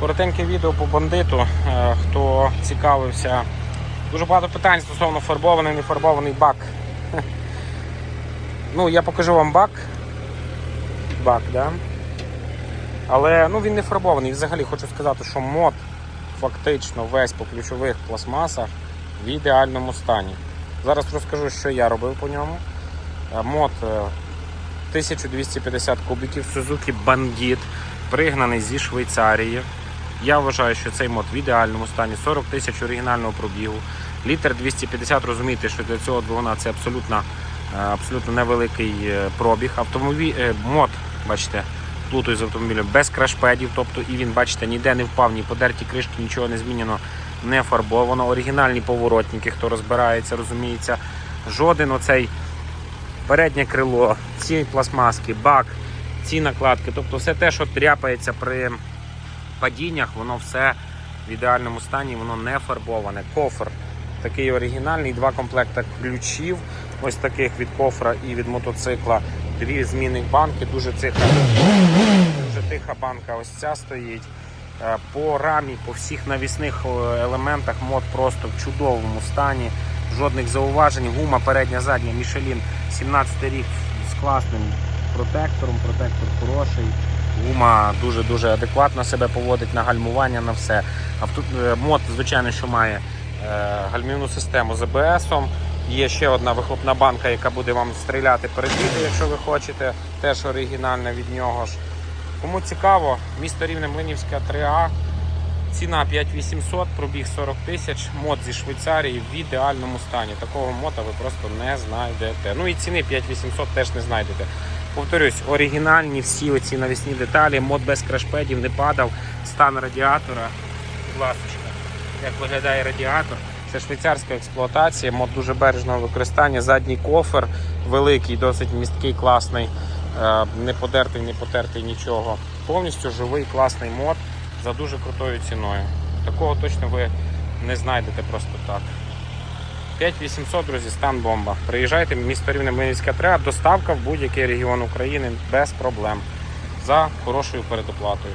Коротеньке відео по бандиту. Е, Хто цікавився. Дуже багато питань стосовно фарбований, не фарбований бак. Ну, я покажу вам бак. Бак, да? Але ну, він не фарбований. І Взагалі хочу сказати, що мод фактично весь по ключових пластмасах в ідеальному стані. Зараз розкажу, що я робив по ньому. Е, Мод е, 1250 кубиків Suzuki Bandit, пригнаний зі Швейцарії. Я вважаю, що цей мод в ідеальному стані, 40 тисяч оригінального пробігу. Літр 250, розумієте, що для цього двигуна це абсолютно, е, абсолютно невеликий е, пробіг. Автомобіль, е, мод, бачите, плутаю з автомобілем, без крашпедів, тобто і він, бачите, ніде не впав, ні подерті кришки, нічого не змінено, не фарбовано. Оригінальні поворотники, хто розбирається, розуміється. Жоден оцей переднє крило, ці пластмаски, бак, ці накладки, тобто все те, що тряпається при падіннях, воно все в ідеальному стані, воно не фарбоване. Кофр такий оригінальний, два комплекти ключів, ось таких від кофра і від мотоцикла. Дві змінних банки, дуже тиха, дуже тиха банка. Ось ця стоїть. Е, По рамі, по всіх навісних е, елементах мод просто в чудовому стані. Жодних зауважень. Гума передня, задня, Мішелін 17 рік з класним протектором. Протектор хороший. Гума дуже-дуже адекватно себе поводить на гальмування, на все. Авто, е, мод, звичайно, що має е, гальмівну систему з АБСом. Є ще одна вихлопна банка, яка буде вам стріляти перед відео, якщо ви хочете. Теж оригінальна від нього ж. Кому цікаво, місто Рівне Млинівська 3А. Ціна 5800, пробіг 40 тисяч, мод зі Швейцарії в ідеальному стані. Такого мота ви просто не знайдете. Ну і ціни 5800 теж не знайдете. Повторюсь, оригінальні всі оці навісні деталі, мод без крашпедів не падав, стан радіатора. Ласка, як виглядає радіатор. Це швейцарська експлуатація, мод дуже бережного використання, задній кофер великий, досить місткий, класний, е, не подертий, не потертий нічого. Повністю живий класний мод за дуже крутою ціною. Такого точно ви не знайдете просто так. 5800, друзі, стан бомба. Приїжджайте місто Рівне Млинівська 3, доставка в будь-який регіон України без проблем за хорошою передоплатою.